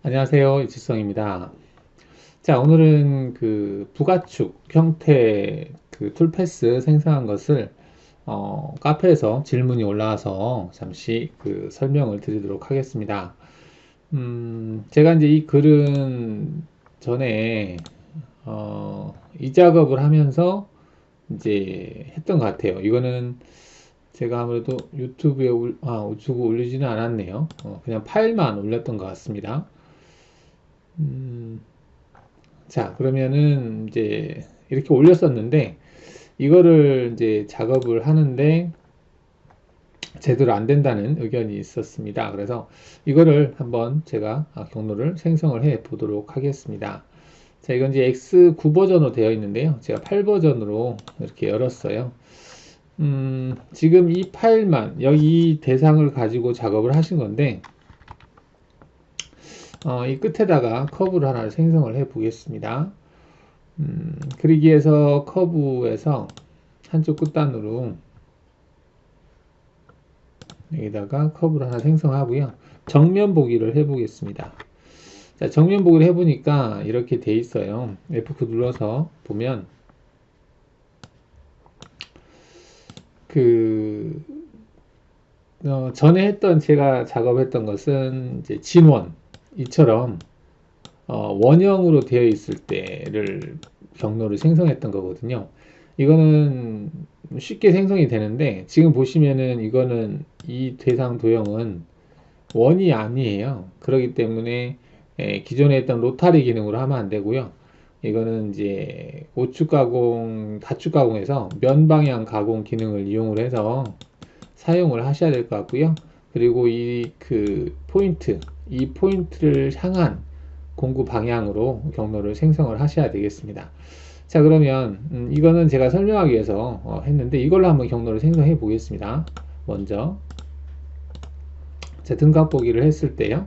안녕하세요. 이치성입니다. 자, 오늘은 그 부가축 형태 그 툴패스 생성한 것을 어, 카페에서 질문이 올라와서 잠시 그 설명을 드리도록 하겠습니다. 음, 제가 이제 이 글은 전에 어, 이 작업을 하면서 이제 했던 것 같아요. 이거는 제가 아무래도 유튜브에 올, 아, 우측 올리지는 않았네요. 어, 그냥 파일만 올렸던 것 같습니다. 음, 자, 그러면은 이제 이렇게 올렸었는데 이거를 이제 작업을 하는데 제대로 안 된다는 의견이 있었습니다. 그래서 이거를 한번 제가 경로를 생성을 해 보도록 하겠습니다. 자, 이건 이제 X9 버전으로 되어 있는데요. 제가 8 버전으로 이렇게 열었어요. 음, 지금 이 파일만 여기 대상을 가지고 작업을 하신 건데 어, 이 끝에다가 커브를 하나 생성을 해 보겠습니다. 음, 그리기 위해서 커브에서 한쪽 끝단으로 여기다가 커브를 하나 생성하고요. 정면 보기를 해 보겠습니다. 자, 정면 보기를 해 보니까 이렇게 돼 있어요. F9 눌러서 보면 그 어, 전에 했던 제가 작업했던 것은 이제 진원 이처럼 어, 원형으로 되어 있을 때를 경로를 생성했던 거거든요. 이거는 쉽게 생성이 되는데 지금 보시면은 이거는 이 대상 도형은 원이 아니에요. 그렇기 때문에 에, 기존에 했던 로타리 기능으로 하면 안 되고요. 이거는 이제 오축 가공, 다축 가공에서 면 방향 가공 기능을 이용을 해서 사용을 하셔야 될 것 같고요. 그리고 이 그 포인트, 이 포인트를 향한 공구 방향으로 경로를 생성을 하셔야 되겠습니다. 자 그러면 음, 이거는 제가 설명하기 위해서 어, 했는데 이걸로 한번 경로를 생성해 보겠습니다. 먼저 자, 등각 보기를 했을 때요.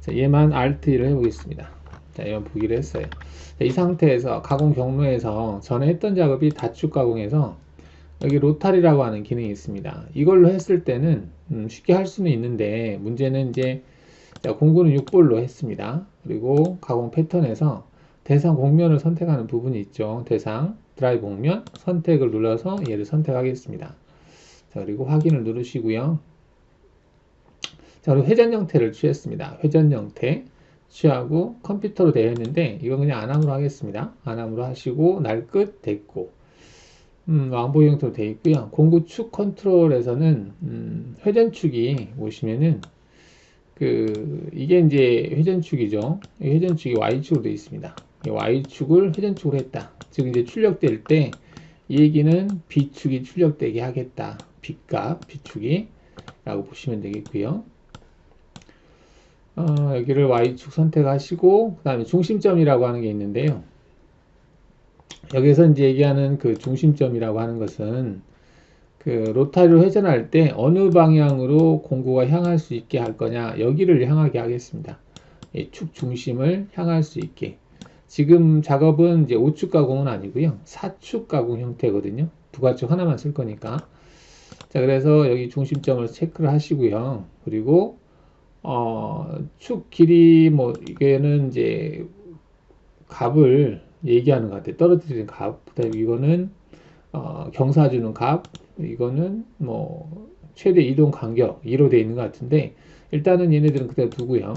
자, 얘만 Alt1을 해보겠습니다. 자, 이건 보기를 했어요. 자, 이 상태에서 가공 경로에서 전에 했던 작업이 다축 가공에서 여기 로탈이라고 하는 기능이 있습니다. 이걸로 했을 때는 음, 쉽게 할 수는 있는데 문제는 이제 자, 공구는 6볼로 했습니다. 그리고 가공 패턴에서 대상 공면을 선택하는 부분이 있죠. 대상 드라이브 공면 선택을 눌러서 얘를 선택하겠습니다. 자, 그리고 확인을 누르시고요. 자, 그리고 회전 형태를 취했습니다. 회전 형태 취하고 컴퓨터로 되어 있는데 이건 그냥 안함으로 하겠습니다. 안함으로 하시고 날 끝 됐고 음, 왕복 형태로 되어 있고요. 공구축 컨트롤에서는 음, 회전축이 보시면은 그 이게 이제 회전축이죠. 회전축이 Y축으로 되어 있습니다. Y축을 회전축으로 했다. 즉 이제 출력될 때 이 얘기는 B축이 출력되게 하겠다. B값, B축이 라고 보시면 되겠고요. 어, 여기를 Y축 선택하시고 그 다음에 중심점이라고 하는 게 있는데요. 여기서 이제 얘기하는 그 중심점이라고 하는 것은 그 로타리로 회전할 때 어느 방향으로 공구가 향할 수 있게 할 거냐 여기를 향하게 하겠습니다. 축 중심을 향할 수 있게. 지금 작업은 이제 5축 가공은 아니고요. 4축 가공 형태거든요. 부가축 하나만 쓸 거니까. 자 그래서 여기 중심점을 체크를 하시고요. 그리고 어, 축 길이 뭐 이게는 이제 값을 얘기하는 것 같아요. 떨어뜨리는 값. 그다음에 이거는 어, 경사 주는 값 이거는 뭐 최대 이동 간격 2로 되어 있는 것 같은데 일단은 얘네들은 그대로 두고요.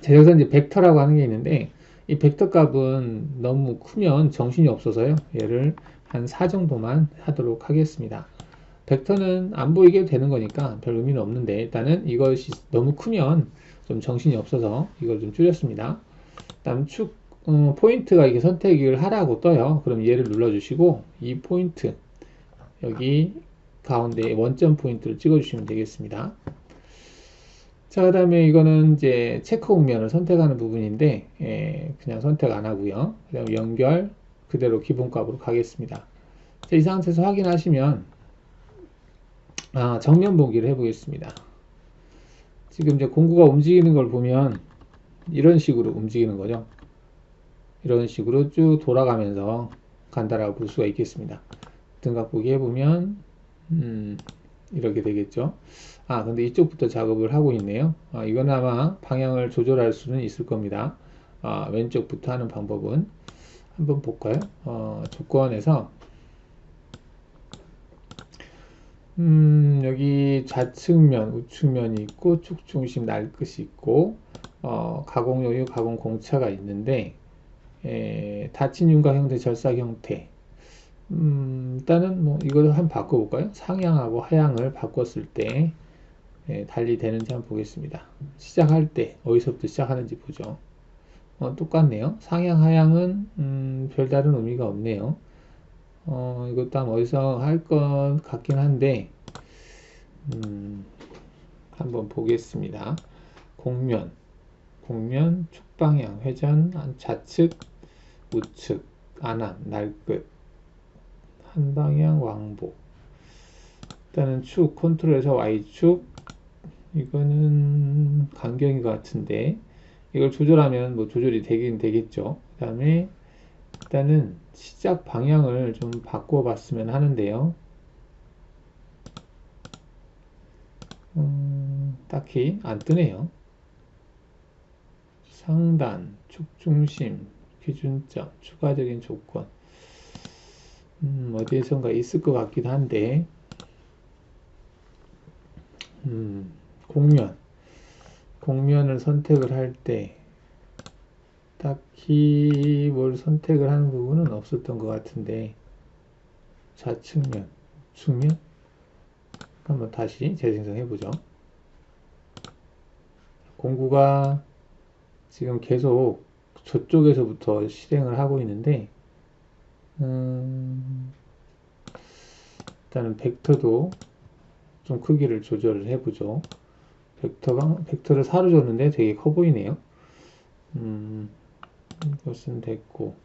자, 여기서 이제 벡터라고 하는 게 있는데 이 벡터 값은 너무 크면 정신이 없어서요. 얘를 한 4 정도만 하도록 하겠습니다. 벡터는 안 보이게 되는 거니까 별 의미는 없는데 일단은 이것이 너무 크면 좀 정신이 없어서 이걸 좀 줄였습니다. 다음 축 어, 포인트가 이렇게 선택을 하라고 떠요. 그럼 얘를 눌러주시고 이 포인트 여기 가운데 원점 포인트를 찍어주시면 되겠습니다. 자, 그 다음에 이거는 이제 체크 공면을 선택하는 부분인데, 예, 그냥 선택 안 하고요. 그 다음에 연결 그대로 기본값으로 가겠습니다. 자, 이 상태에서 확인하시면, 아, 정면 보기를 해보겠습니다. 지금 이제 공구가 움직이는 걸 보면, 이런 식으로 움직이는 거죠. 이런 식으로 쭉 돌아가면서 간다라고 볼 수가 있겠습니다. 등각 보기 해보면 음, 이렇게 되겠죠. 아, 근데 이쪽부터 작업을 하고 있네요. 아, 이건 아마 방향을 조절할 수는 있을 겁니다. 아, 왼쪽부터 하는 방법은 한번 볼까요? 어, 조건에서 음, 여기 좌측면, 우측면이 있고 축중심 날 끝이 있고 어, 가공 요유, 가공 공차가 있는데 에, 닫힌 윤곽 형태, 절삭 형태 음, 일단은 뭐 이걸 한번 바꿔볼까요? 상향하고 하향을 바꿨을 때 예, 달리 되는지 한번 보겠습니다. 시작할 때 어디서부터 시작하는지 보죠. 어, 똑같네요. 상향 하향은 음, 별다른 의미가 없네요. 어, 이것도 한번 어디서 할 것 같긴 한데 음, 한번 보겠습니다. 공면 공면 축방향 회전 좌측 우측 안함 날끝 한방향 왕복. 일단은 축 컨트롤에서 Y축. 이거는 간경이 같은데 이걸 조절하면 뭐 조절이 되긴 되겠죠. 그 다음에 일단은 시작 방향을 좀 바꿔 봤으면 하는데요. 음, 딱히 안 뜨네요. 상단, 축중심, 기준점, 추가적인 조건 음, 어디에선가 있을 것 같기도 한데. 음, 공면 공면을 선택을 할 때 딱히 뭘 선택을 하는 부분은 없었던 것 같은데. 좌측면, 측면? 한번 다시 재생성해 보죠. 공구가 지금 계속 저쪽에서부터 실행을 하고 있는데 음, 일단은 벡터도 좀 크기를 조절을 해보죠. 벡터가, 벡터를 4로 줬는데 되게 커 보이네요. 음, 이것은 됐고,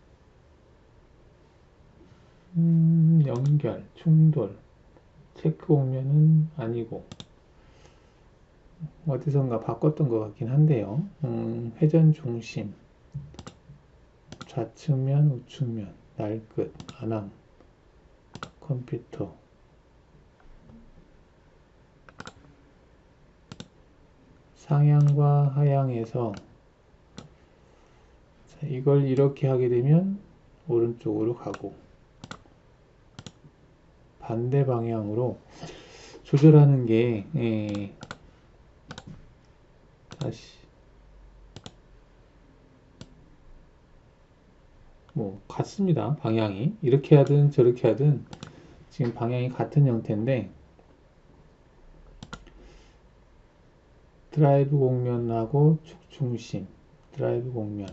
음, 연결, 충돌, 체크 공면은 아니고, 어디선가 바꿨던 것 같긴 한데요. 음, 회전 중심, 좌측면, 우측면, 날끝, 안함, 컴퓨터, 상향과 하향에서 이걸 이렇게 하게 되면 오른쪽으로 가고 반대 방향으로 조절하는 게 예, 다시 뭐 같습니다. 방향이. 이렇게 하든 저렇게 하든 지금 방향이 같은 형태인데 드라이브 공면하고 축중심 드라이브 공면.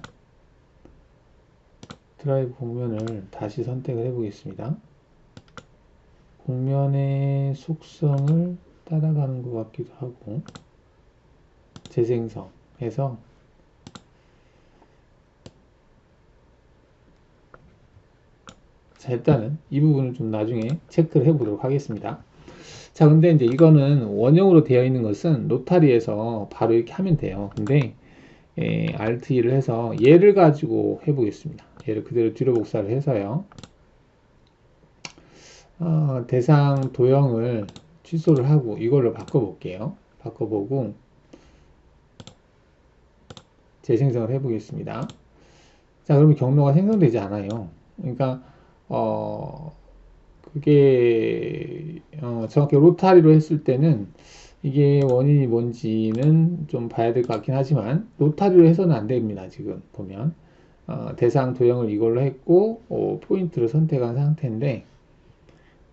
드라이브 공면을 다시 선택을 해 보겠습니다. 공면의 속성을 따라가는 것 같기도 하고 재생성 해서 자 일단은 이 부분을 좀 나중에 체크를 해 보도록 하겠습니다. 자 근데 이제 이거는 원형으로 되어 있는 것은 노타리에서 바로 이렇게 하면 돼요. 근데 예, Alt 2를 해서 얘를 가지고 해 보겠습니다. 얘를 그대로 뒤로 복사를 해서요. 어, 대상 도형을 취소를 하고 이걸로 바꿔 볼게요. 바꿔보고 재생성을 해 보겠습니다. 자 그러면 경로가 생성되지 않아요. 그러니까 어 그게 어, 정확히 로타리로 했을 때는 이게 원인이 뭔지는 좀 봐야 될 것 같긴 하지만 로타리로 해서는 안 됩니다. 지금 보면 어, 대상 도형을 이걸로 했고 어, 포인트를 선택한 상태인데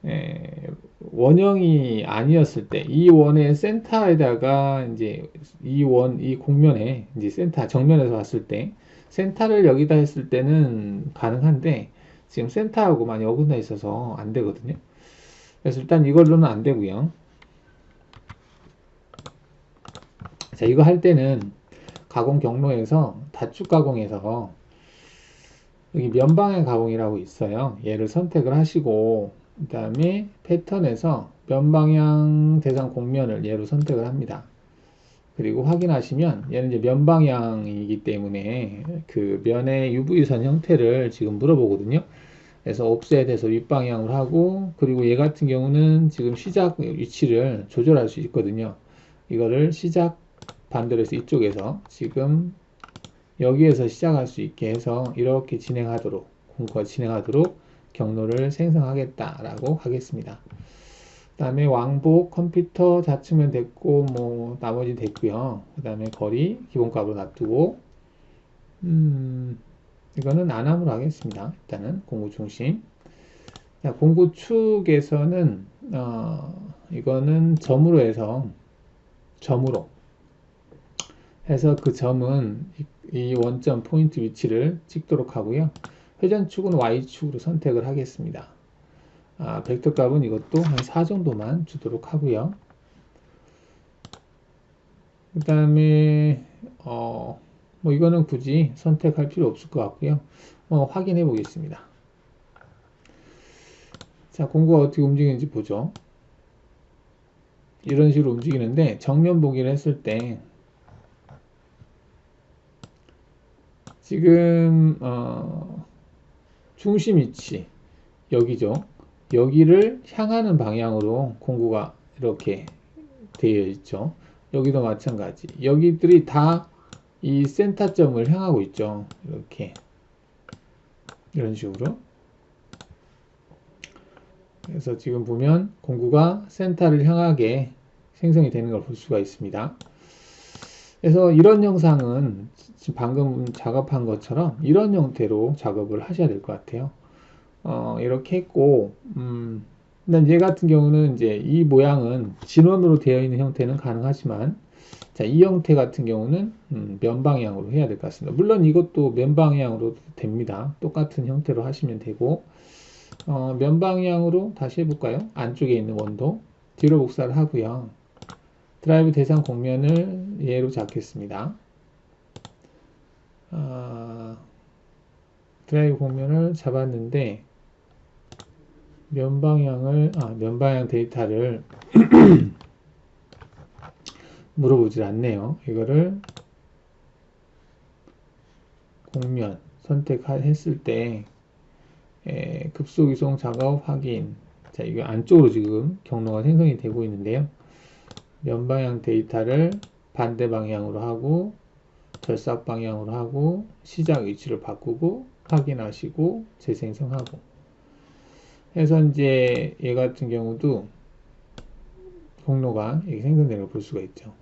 에, 원형이 아니었을 때 이 원의 센터에다가 이제 이 원 이 공면에 이제 센터 정면에서 봤을 때 센터를 여기다 했을 때는 가능한데 지금 센터하고 많이 어긋나 있어서 안 되거든요. 그래서 일단 이걸로는 안 되고요. 자, 이거 할 때는 가공 경로에서 다축 가공에서 여기 면방향 가공이라고 있어요. 얘를 선택을 하시고 그 다음에 패턴에서 면방향 대상 공면을 얘로 선택을 합니다. 그리고 확인하시면 얘는 이제 면방향이기 때문에 그 면의 UV선 형태를 지금 물어보거든요. 그래서 옵셋에서 윗방향으로 하고 그리고 얘 같은 경우는 지금 시작 위치를 조절할 수 있거든요. 이거를 시작 반대로 해서 이쪽에서 지금 여기에서 시작할 수 있게 해서 이렇게 진행하도록 공부가 진행하도록 경로를 생성하겠다라고 하겠습니다. 그 다음에 왕복 컴퓨터 좌측면 됐고 뭐 나머지 됐고요. 그 다음에 거리 기본값으로 놔두고 음 이거는 안함으로 하겠습니다. 일단은 공구 중심 자, 공구 축에서는 어, 이거는 점으로 해서 점으로 해서 그 점은 이, 이 원점 포인트 위치를 찍도록 하고요. 회전축은 Y축으로 선택을 하겠습니다. 아, 벡터 값은 이것도 한 4 정도만 주도록 하고요. 그 다음에 어, 뭐 이거는 굳이 선택할 필요 없을 것 같고요. 어, 확인해 보겠습니다. 자, 공구가 어떻게 움직이는지 보죠. 이런 식으로 움직이는데 정면 보기를 했을 때 지금 어, 중심 위치 여기죠. 여기를 향하는 방향으로 공구가 이렇게 되어 있죠. 여기도 마찬가지. 여기들이 다 이 센터점을 향하고 있죠. 이렇게 이런 식으로. 그래서 지금 보면 공구가 센터를 향하게 생성이 되는 걸 볼 수가 있습니다. 그래서 이런 영상은 방금 작업한 것처럼 이런 형태로 작업을 하셔야 될 것 같아요. 어, 이렇게 했고, 음, 일단 얘 같은 경우는 이제 이 모양은 진원으로 되어 있는 형태는 가능하지만, 자, 이 형태 같은 경우는 음, 면 방향으로 해야 될 것 같습니다. 물론 이것도 면 방향으로 됩니다. 똑같은 형태로 하시면 되고, 어, 면 방향으로 다시 해볼까요? 안쪽에 있는 원도 뒤로 복사를 하고요. 드라이브 대상 공면을 얘로 잡겠습니다. 어, 드라이브 공면을 잡았는데 면 방향을 아, 면 방향 데이터를 물어보질 않네요. 이거를 공면 선택했을 때 에, 급속 이송 작업 확인 자 이거 안쪽으로 지금 경로가 생성이 되고 있는데요. 면 방향 데이터를 반대 방향으로 하고 결삭 방향으로 하고 시작 위치를 바꾸고 확인하시고 재생성하고 해서 이제 얘 같은 경우도 경로가 생성되는 걸 볼 수가 있죠.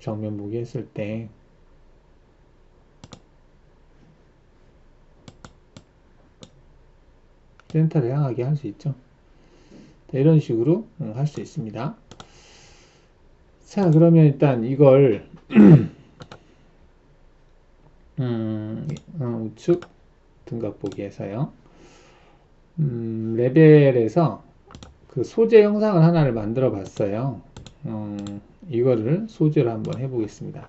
정면 보기 했을 때 센터를 향하게 할 수 있죠. 이런 식으로 할 수 있습니다. 자, 그러면 일단 이걸 음, 어, 우측 등각 보기에서요. 음, 레벨에서 그 소재 영상을 하나를 만들어 봤어요. 음, 이거를 소재로 한번 해보겠습니다.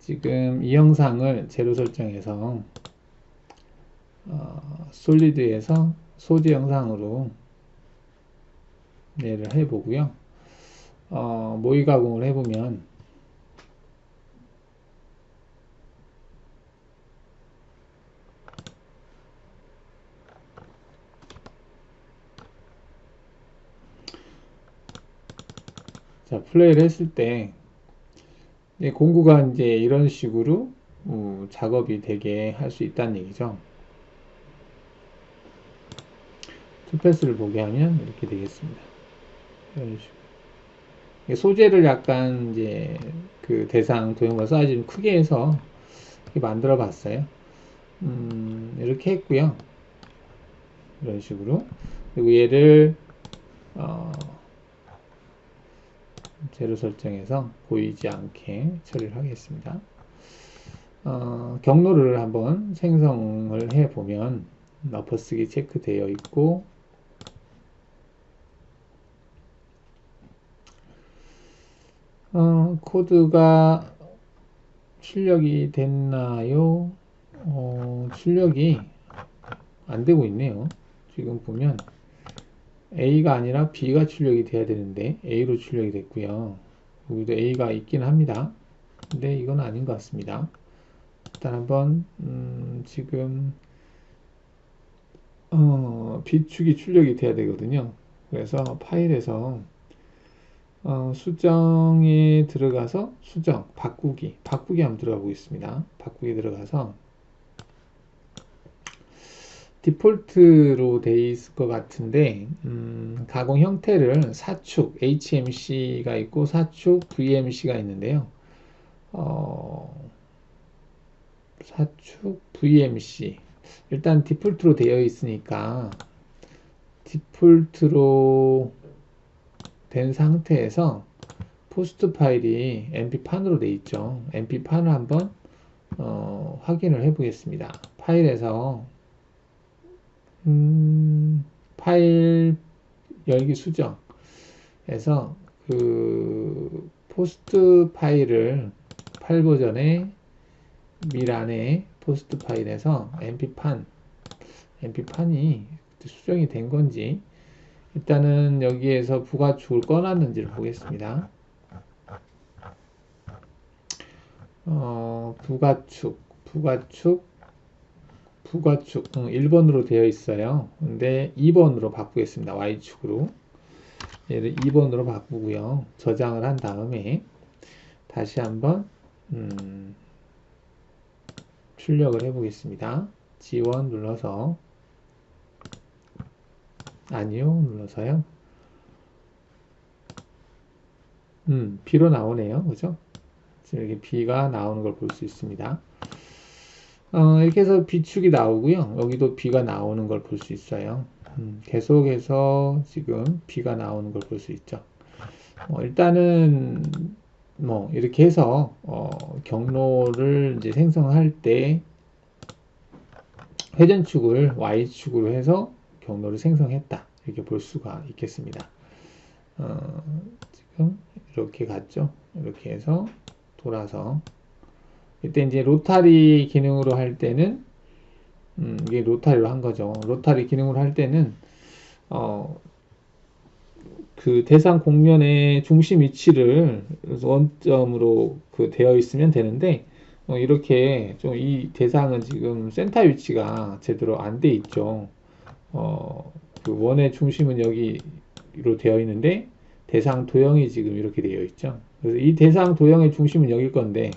지금 이 영상을 재료 설정해서 어, 솔리드에서 소재 영상으로 얘를 해보고요. 어, 모의 가공을 해보면 자, 플레이를 했을 때 공구가 이제 이런 식으로 어, 작업이 되게 할 수 있다는 얘기죠. 투패스를 보게 하면 이렇게 되겠습니다. 이런 식으로. 소재를 약간 이제 그 대상 도형과 사이즈 좀 크게 해서 만들어 봤어요. 음, 이렇게 했고요. 이런 식으로. 그리고 얘를 어, 재료 설정해서 보이지 않게 처리를 하겠습니다. 어, 경로를 한번 생성을 해 보면 너퍼쓰기 체크되어 있고 어, 코드가 출력이 됐나요? 어, 출력이 안 되고 있네요. 지금 보면 A가 아니라 B가 출력이 돼야 되는데 A로 출력이 됐고요. 여기도 A가 있긴 합니다. 근데 이건 아닌 것 같습니다. 일단 한번 음, 지금 어, B축이 출력이 돼야 되거든요. 그래서 파일에서 어, 수정에 들어가서 수정, 바꾸기, 바꾸기 한번 들어가 보겠습니다. 바꾸기 들어가서 디폴트로 돼 있을 것 같은데 음, 가공 형태를 사축 HMC가 있고 사축 VMC가 있는데요. 어, 사축 VMC 일단 디폴트로 되어 있으니까 디폴트로 된 상태에서 포스트 파일이 mp 판으로 되어 있죠. mp 판을 한번 어, 확인을 해 보겠습니다. 파일에서 음, 파일 열기 수정에서 그 포스트 파일을 파일 버전의 미란의 포스트 파일에서 mp판 mp 판이 수정이 된 건지 일단은 여기에서 부가축을 꺼놨는지를 보겠습니다. 어, 부가축, 부가축, 부가축, 응, 1번으로 되어 있어요. 근데 2번으로 바꾸겠습니다. Y축으로. 얘를 2번으로 바꾸고요. 저장을 한 다음에 다시 한번 음, 출력을 해 보겠습니다. 지원 눌러서 아니요 눌러서요. 음, B로 나오네요. 그죠? 지금 이렇게 B가 나오는 걸 볼 수 있습니다. 어, 이렇게 해서 B축이 나오고요. 여기도 B가 나오는 걸 볼 수 있어요. 음, 계속해서 지금 B가 나오는 걸 볼 수 있죠. 어, 일단은 뭐 이렇게 해서 어, 경로를 이제 생성할 때 회전축을 Y축으로 해서 경로를 생성했다 이렇게 볼 수가 있겠습니다. 어, 지금 이렇게 갔죠. 이렇게 해서 돌아서 이때 이제 로타리 기능으로 할 때는 음, 이게 로타리로 한 거죠. 로타리 기능으로 할 때는 어, 그 대상 공면의 중심 위치를 원점으로 그 되어 있으면 되는데 어, 이렇게 좀 이 대상은 지금 센터 위치가 제대로 안 돼 있죠. 어, 그 원의 중심은 여기로 되어 있는데 대상 도형이 지금 이렇게 되어 있죠. 그래서 이 대상 도형의 중심은 여길 건데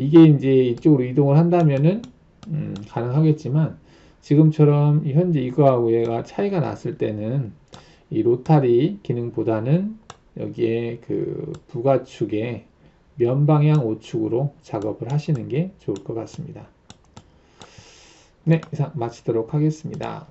이게 이제 이쪽으로 이동을 한다면은 음, 가능하겠지만 지금처럼 현재 이거하고 얘가 차이가 났을 때는 이 로타리 기능보다는 여기에 그 부가축의 면방향 오축으로 작업을 하시는 게 좋을 것 같습니다. 네, 이상 마치도록 하겠습니다.